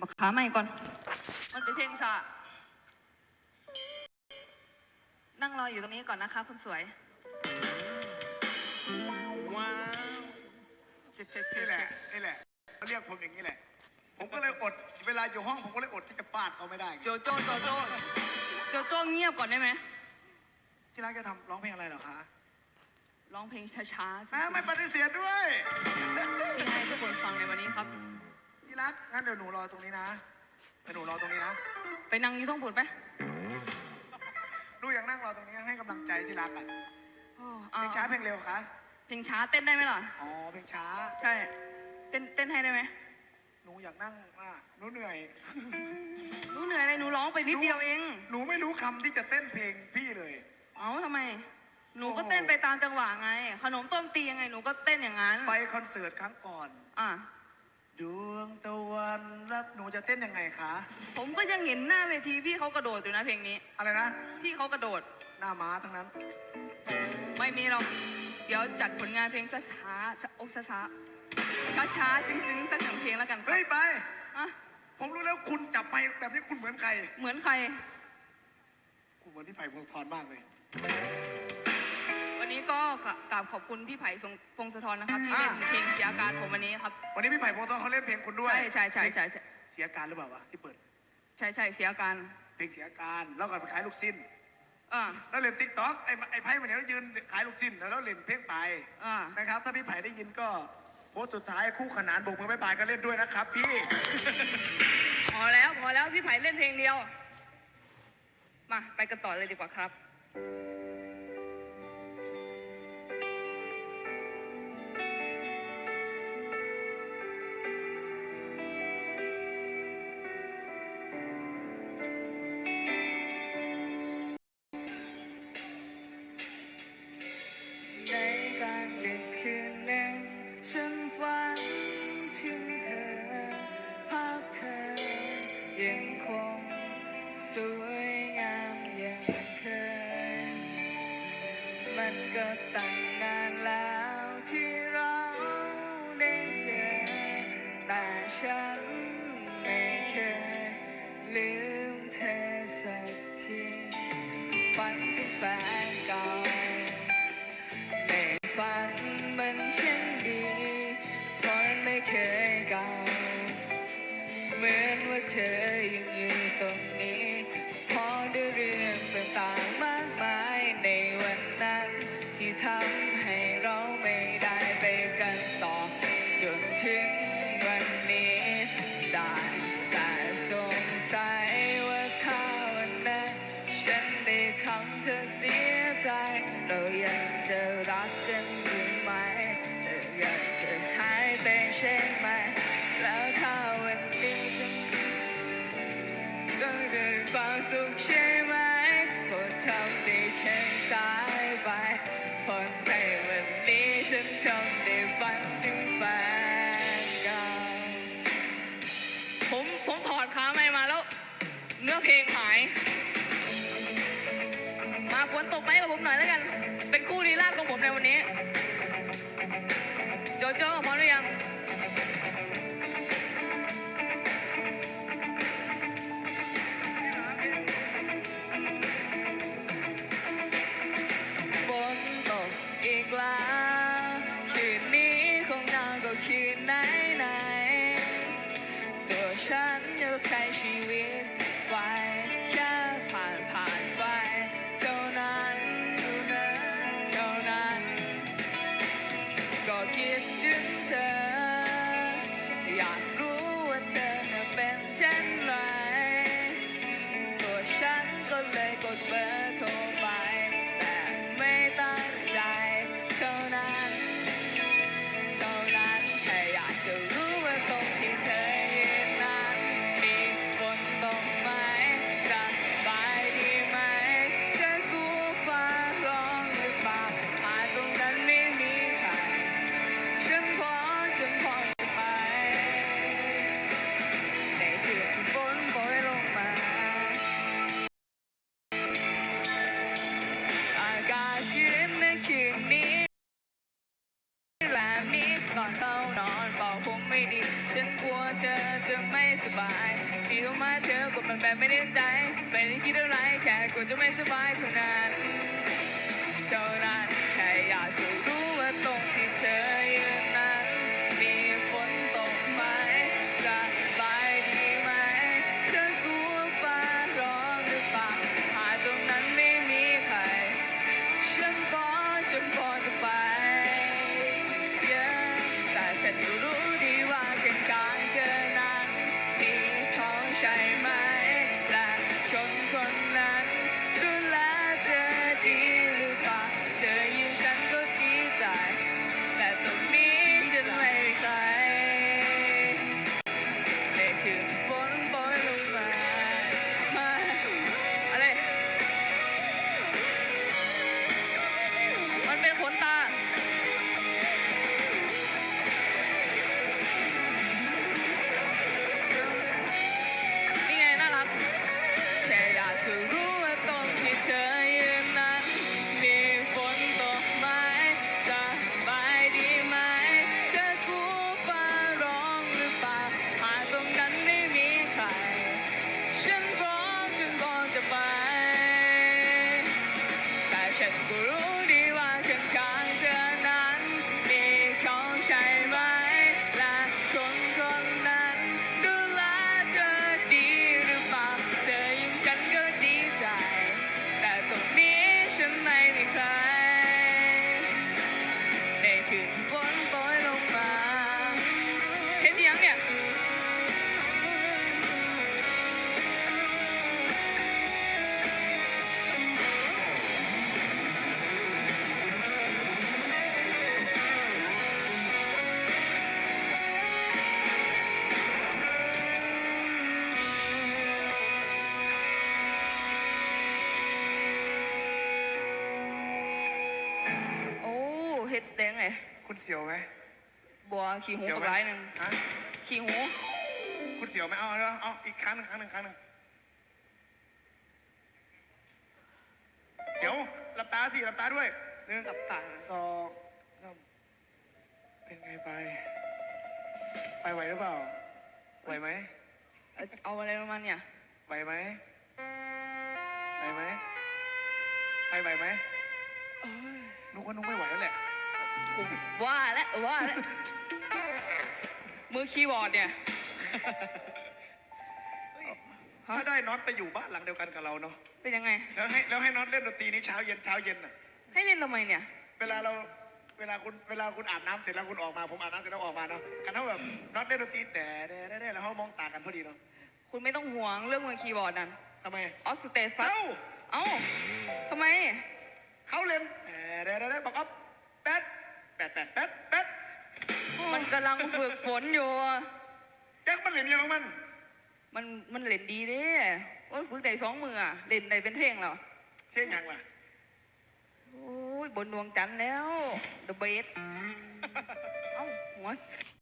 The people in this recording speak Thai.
บักขาใหม่ก่อน มันเป็นเพลงสะนั่งรออยู่ตรงนี้ก่อนนะคะคุณสวยว้าวเจ็ดเจ็ดเจ็นี่ดแหละนี่แหละเขาเรียกผมอย่างนี้แหละ ผมก็เลยอด เวลาอยู่ห้องผมก็เลยอดที่จะปาดเขาไม่ได้โจโจ้โจโจ้โจโจ้เงียบก่อนได้ไหมที่รักจะทำร้องเพลงอะไรเหรอคะร้องเพลงช้าๆอ่าไม่ปฏิเสธด้วย ที่ให้ทุกคนฟังในวันนี้ครับ ที่รักงั้นเดี๋ยวหนูรอตรงนี้นะเดี๋ยวหนูรอตรงนี้นะไปนั่งอยี่ต้องผุนไปหนูอยากนั่งรอตรงนี้ให้กำลังใจที่รักอะโอ้เพลงช้าเพลงเร็วคะเพลงช้าเต้นได้ไหมล่ะ อ๋อเพลงช้า ใช่ เต้นเต้นให้ได้ไหมหนูอยากนั่งมากหนูเหนื่อย หนูเหนื่อยอะไรหนูร้องไปนิดเดียวเอง หนูไม่รู้คำที่จะเต้นเพลงพี่เลย เอ้าทำไม หนูก็โอ้เต้นไปตามจังหวะไง ขนมต้มตียังไง หนูก็เต้นอย่างนั้น ไปคอนเสิร์ตครั้งก่อน อะ ดวงตะวันรับหนูจะเต้นยังไงคะ ผมก็ยังเห็นหน้าเวทีพี่เขากระโดดอยู่นะเพลงนี้ อะไรนะ พี่เขากระโดด หน้าม้าทั้งนั้น ไม่มีหรอก เดี๋ยวจัดผลงานเพลงช้าช้าๆโอ้ช้าช้าช้าช้าๆซึ้งๆสักหนึ่งเพลงแล้วกันครับเฮ้ยไปอะผมรู้แล้วคุณจับไปแบบนี้คุณเหมือนใคร เหมือนใครคุณเหมือนพี่ไผ่พงศธรมากเลยวั นนี้ก็กราบขอบคุณพี่ไผ่ทรงพงศธรนะครับที่อะเป็นเพลงเสียอาการผมวันนี้ครับ วันนี้พี่ไผ่พงศธรเขาเล่นเพลงคุณด้วย ใช่ใช่ใช่ใช่ใช่เสียการหรือเปล่าวะที่เปิด ใช่ใช่เสียอาการ เพลงเสียการแล้วก็ไปขายลูกสิ้นอ่าแล้วเล่นติ๊กต็อกไอ้ไอ้ไผ่มันเนี่ยยืนขายลูกสิ้นแล้วเล่นเพลงไปอ่านะครับ ถ้าพี่ไผ่ได้ยินก็โพสต์สุดท้ายคู่ขนานโบกมือบายบายก็เล่นด้วยนะครับ พี่ พอแล้วพอแล้วพี่ไผ่เล่นเพลงเดียว มาไปกันต่อเลยดีกว่าครับ ก็ตั้งนานแล้วที่เราได้เจอ แต่ฉันไม่เคยลืมเธอสักทีฝันถึงแฟนเก่าในฝันมันช่างดีเพราะไม่เคยเก่าเหมือนว่าเธอา ใช้ชีวิตไปแค่ผ่านผ่านไปเท่านั้นเท่านั้นเท่านั้น ก็คิดถึงเธอ อยากรู้ว่าเธอเป็นเช่นไร เข้ามาเจอกดมันแบบไม่ได้ใจ ไม่ได้คิดอะไรแค่กูจะไม่สบายเท่านั้นเท่านั้นแค่อยากจะ แเฮ็ดแดงเลยคุณเสียวไหมบัวขี่หูเสียวกับไหมร้ายหนึ่งฮะขี่หูคุณเสียวไหมเอาเอาเอาอีกครั้งหนึ่งครั้งหนึ่งครั้งหนึ่งเดี๋ยวหลับตาสิหลับตาด้วยหนึ่งหลับตาสองสามเป็นไงไป ไปไหวหรือเปล่าไหวไหมเอาเอาอะไรประมาณเนี่ยไหวไหมไหวไหมไปไหวไหมเอ้ยนุกว่านุกไม่ไหวแล้วแหละ ว่าแล้วว่าแล้วมือคีย์บอร์ดเนี่ยฮะถ้าได้น็อตไปอยู่บ้านหลังเดียวกันกับเราเนาะเป็นยังไง แล้วให้แล้วให้น็อตเล่นดนตรีนี้เช้าเย็นเช้าเย็นน่ะ ให้เล่นทำไมเนี่ย เวลาเราเวลาคุณเวลาคุณอาบน้ำเสร็จแล้วคุณออกมาผมอาบน้ำเสร็จแล้วออกมาเนาะกันเท่าแบบน็อตเล่นดนตรีแต่แต่แต่แต่แล้วเขามองตากันพอดีเนาะคุณไม่ต้องห่วงเรื่องมือคีย์บอร์ดนั่นทำไมออฟสเตทฟัเศร้าเอ้าทำไมเขาเล่นแต่แต่แต่บอกอ๊อฟแป๊ด แป๊ดแป๊ดแป๊ดแป๊ดมันกำลังฝึกฝนอยู่ แจ็คมันเล่นยังของมัน มันมันเล่นดีเด้มันฝึกได้สองมืออะเล่นได้เป็นเพลงแล้วเที่ยงยังวะโอ้ยบนดวงจันทร์แล้ว The Best เอ้าหัว